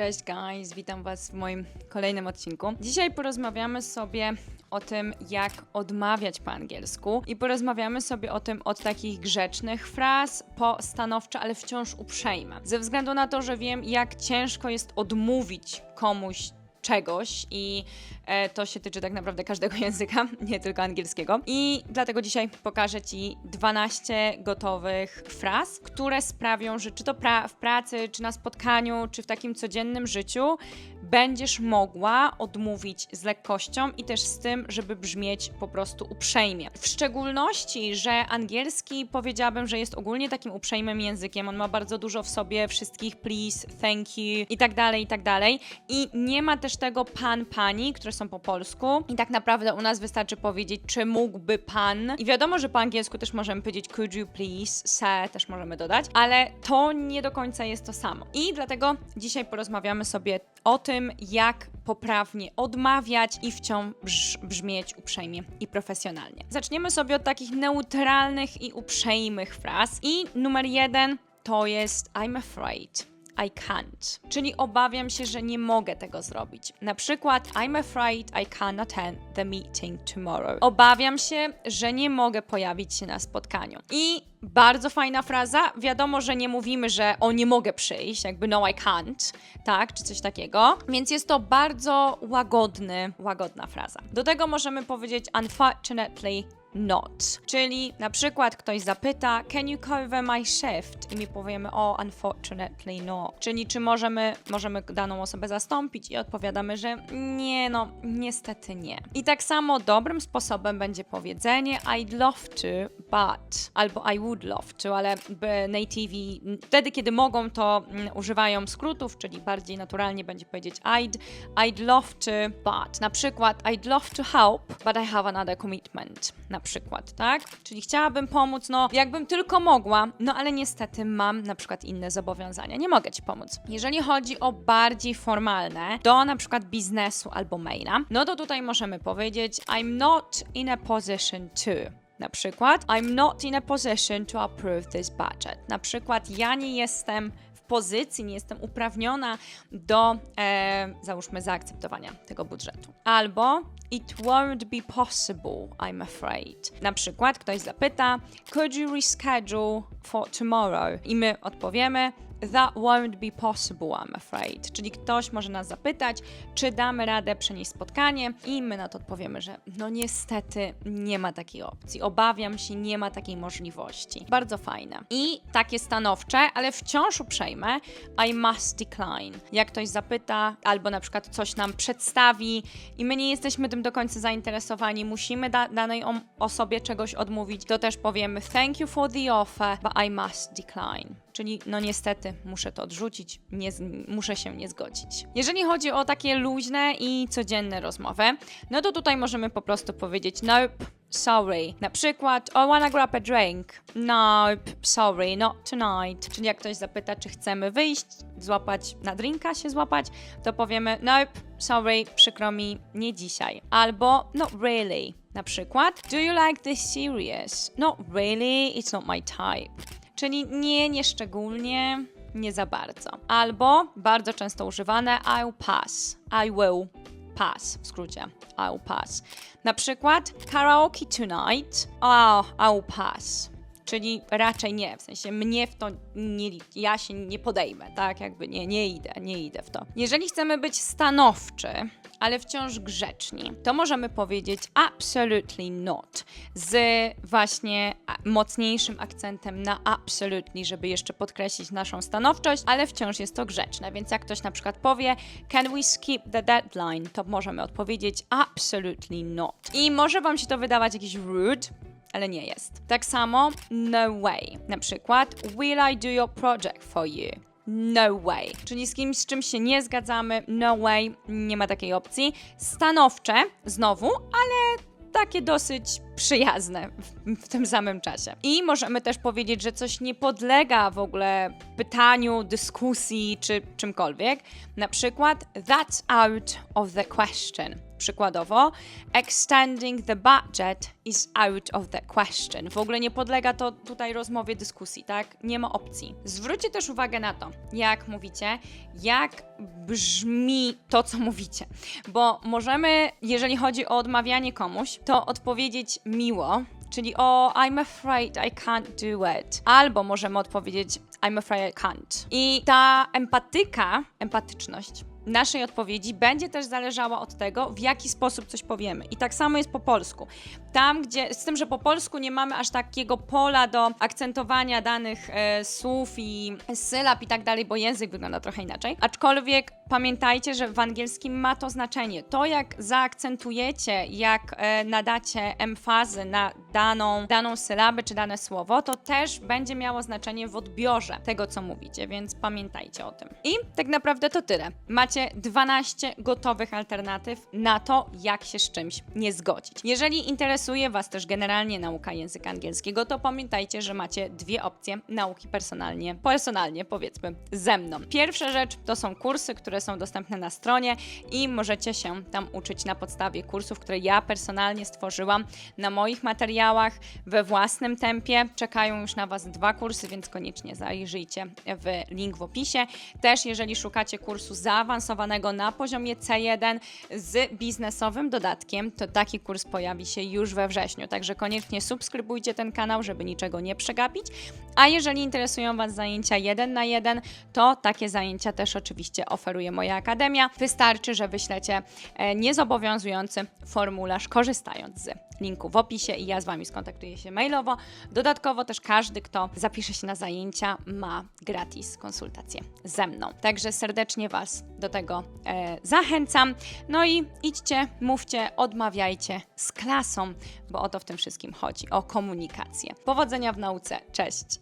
Cześć guys, witam Was w moim kolejnym odcinku. Dzisiaj porozmawiamy sobie o tym, jak odmawiać po angielsku i porozmawiamy sobie o tym od takich grzecznych fraz po stanowcze, ale wciąż uprzejme. Ze względu na to, że wiem, jak ciężko jest odmówić komuś czegoś i e, to się tyczy tak naprawdę każdego języka, nie tylko angielskiego. I dlatego dzisiaj pokażę Ci 12 gotowych fraz, które sprawią, że czy to pra- w pracy, czy na spotkaniu, czy w takim codziennym życiu będziesz mogła odmówić z lekkością i też z tym, żeby brzmieć po prostu uprzejmie. W szczególności, że angielski powiedziałabym, że jest ogólnie takim uprzejmym językiem. On ma bardzo dużo w sobie wszystkich please, thank you i tak dalej, i tak dalej. I nie ma też tego pan, pani, które są po polsku. I tak naprawdę u nas wystarczy powiedzieć, czy mógłby pan. I wiadomo, że po angielsku też możemy powiedzieć could you please, sir też możemy dodać, ale to nie do końca jest to samo. I dlatego dzisiaj porozmawiamy sobie o tym, jak poprawnie odmawiać i wciąż brz- brzmieć uprzejmie i profesjonalnie. Zaczniemy sobie od takich neutralnych i uprzejmych fraz. I numer jeden to jest I'm afraid. I can't, czyli obawiam się, że nie mogę tego zrobić. Na przykład, I'm afraid I can't attend the meeting tomorrow. Obawiam się, że nie mogę pojawić się na spotkaniu. I bardzo fajna fraza. Wiadomo, że nie mówimy, że o nie mogę przyjść, jakby no I can't, tak, czy coś takiego. Więc jest to bardzo łagodny, łagodna fraza. Do tego możemy powiedzieć unfortunately not. Czyli na przykład ktoś zapyta, can you cover my shift? I my powiemy, o, unfortunately no. Czyli czy możemy, możemy daną osobę zastąpić? I odpowiadamy, że nie, no, niestety nie. I tak samo dobrym sposobem będzie powiedzenie I'd love to, but, albo I would love to, ale nativi wtedy, kiedy mogą, to mm, używają skrótów, czyli bardziej naturalnie będzie powiedzieć I'd, I'd love to, but. Na przykład I'd love to help, but I have another commitment. Na przykład, tak? Czyli chciałabym pomóc, no jakbym tylko mogła, no ale niestety mam na przykład inne zobowiązania. Nie mogę ci pomóc. Jeżeli chodzi o bardziej formalne, do na przykład biznesu albo maila, no to tutaj możemy powiedzieć I'm not in a position to. Na przykład, I'm not in a position to approve this budget. Na przykład, ja nie jestem pozycji, nie jestem uprawniona do, e, załóżmy, zaakceptowania tego budżetu. Albo, it won't be possible, I'm afraid. Na przykład, ktoś zapyta, could you reschedule for tomorrow? I my odpowiemy, That won't be possible, I'm afraid. Czyli ktoś może nas zapytać, czy damy radę przenieść spotkanie, i my na to odpowiemy, że no niestety nie ma takiej opcji. Obawiam się, nie ma takiej możliwości. Bardzo fajne. I takie stanowcze, ale wciąż uprzejme, I must decline. Jak ktoś zapyta, albo na przykład coś nam przedstawi i my nie jesteśmy tym do końca zainteresowani, musimy da danej osobie czegoś odmówić, to też powiemy thank you for the offer, but I must decline. Czyli no niestety muszę to odrzucić, nie, muszę się nie zgodzić. Jeżeli chodzi o takie luźne i codzienne rozmowy, no to tutaj możemy po prostu powiedzieć nope, sorry. Na przykład, I wanna grab a drink. Nope, sorry, not tonight. Czyli jak ktoś zapyta, czy chcemy wyjść, złapać na drinka się złapać, to powiemy nope, sorry, przykro mi, nie dzisiaj. Albo not really. Na przykład, do you like this series? Not really, it's not my type. Czyli nie, nie szczególnie, nie za bardzo. Albo bardzo często używane I'll pass. I will pass, w skrócie. I'll pass. Na przykład karaoke tonight. Oh, I'll pass. Czyli raczej nie, w sensie mnie w to nie, ja się nie podejmę, tak? Jakby nie, nie idę, nie idę w to. Jeżeli chcemy być stanowczy, ale wciąż grzeczni, to możemy powiedzieć absolutely not z właśnie mocniejszym akcentem na absolutely, żeby jeszcze podkreślić naszą stanowczość, ale wciąż jest to grzeczne. Więc jak ktoś na przykład powie can we skip the deadline, to możemy odpowiedzieć absolutely not. I może wam się to wydawać jakiś rude, ale nie jest. Tak samo no way. Na przykład will I do your project for you? No way. Czyli z kimś, z czym się nie zgadzamy, no way, nie ma takiej opcji. Stanowcze, znowu, ale takie dosyć przyjazne w, w tym samym czasie. I możemy też powiedzieć, że coś nie podlega w ogóle pytaniu, dyskusji czy czymkolwiek. Na przykład, that's out of the question. Przykładowo, extending the budget is out of the question. W ogóle nie podlega to tutaj rozmowie, dyskusji, tak? Nie ma opcji. Zwróćcie też uwagę na to, jak mówicie, jak brzmi to, co mówicie. Bo możemy, jeżeli chodzi o odmawianie komuś, to odpowiedzieć miło, czyli o I'm afraid I can't do it. Albo możemy odpowiedzieć I'm afraid I can't. I ta empatyka, empatyczność naszej odpowiedzi będzie też zależała od tego, w jaki sposób coś powiemy. I tak samo jest po polsku. Tam, gdzie, z tym, że po polsku nie mamy aż takiego pola do akcentowania danych e, słów i sylab i tak dalej, bo język wygląda trochę inaczej. Aczkolwiek pamiętajcie, że w angielskim ma to znaczenie. To, jak zaakcentujecie, jak e, nadacie emfazy na daną, daną sylabę czy dane słowo, to też będzie miało znaczenie w odbiorze tego, co mówicie, więc pamiętajcie o tym. I tak naprawdę to tyle. Macie 12 gotowych alternatyw na to, jak się z czymś nie zgodzić. Jeżeli interesuje Was też generalnie nauka języka angielskiego, to pamiętajcie, że macie dwie opcje nauki personalnie, personalnie powiedzmy ze mną. Pierwsza rzecz to są kursy, które są dostępne na stronie i możecie się tam uczyć na podstawie kursów, które ja personalnie stworzyłam na moich materiałach we własnym tempie. Czekają już na Was dwa kursy, więc koniecznie zajrzyjcie w link w opisie. Też jeżeli szukacie kursu zaawansowanego na poziomie C1 z biznesowym dodatkiem, to taki kurs pojawi się już we wrześniu. Także koniecznie subskrybujcie ten kanał, żeby niczego nie przegapić. A jeżeli interesują Was zajęcia jeden na jeden, to takie zajęcia też oczywiście oferuje moja akademia. Wystarczy, że wyślecie e, niezobowiązujący formularz, korzystając z linku w opisie i ja z Wami skontaktuję się mailowo. Dodatkowo też każdy, kto zapisze się na zajęcia, ma gratis konsultację ze mną. Także serdecznie Was do tego e, zachęcam. No i idźcie, mówcie, odmawiajcie z klasą, bo o to w tym wszystkim chodzi o komunikację. Powodzenia w nauce. Cześć!